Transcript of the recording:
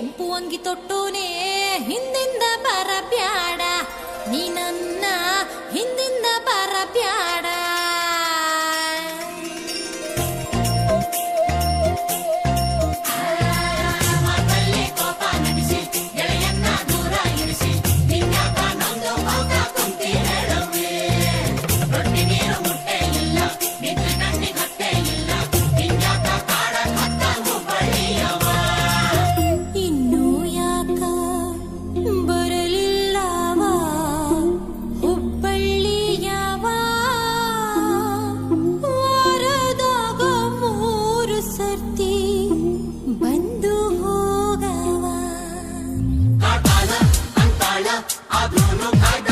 ಕೆಂಪು ಅಂಗಿ ತೊಟ್ಟೋನೇ ಹಿಂದಿಂದ ಬರಬ್ಯಾಡ. ನೀ ನನ್ನ ಹಿಂದಿಂದ ಬರಬ್ಯಾಡ. I don't look like.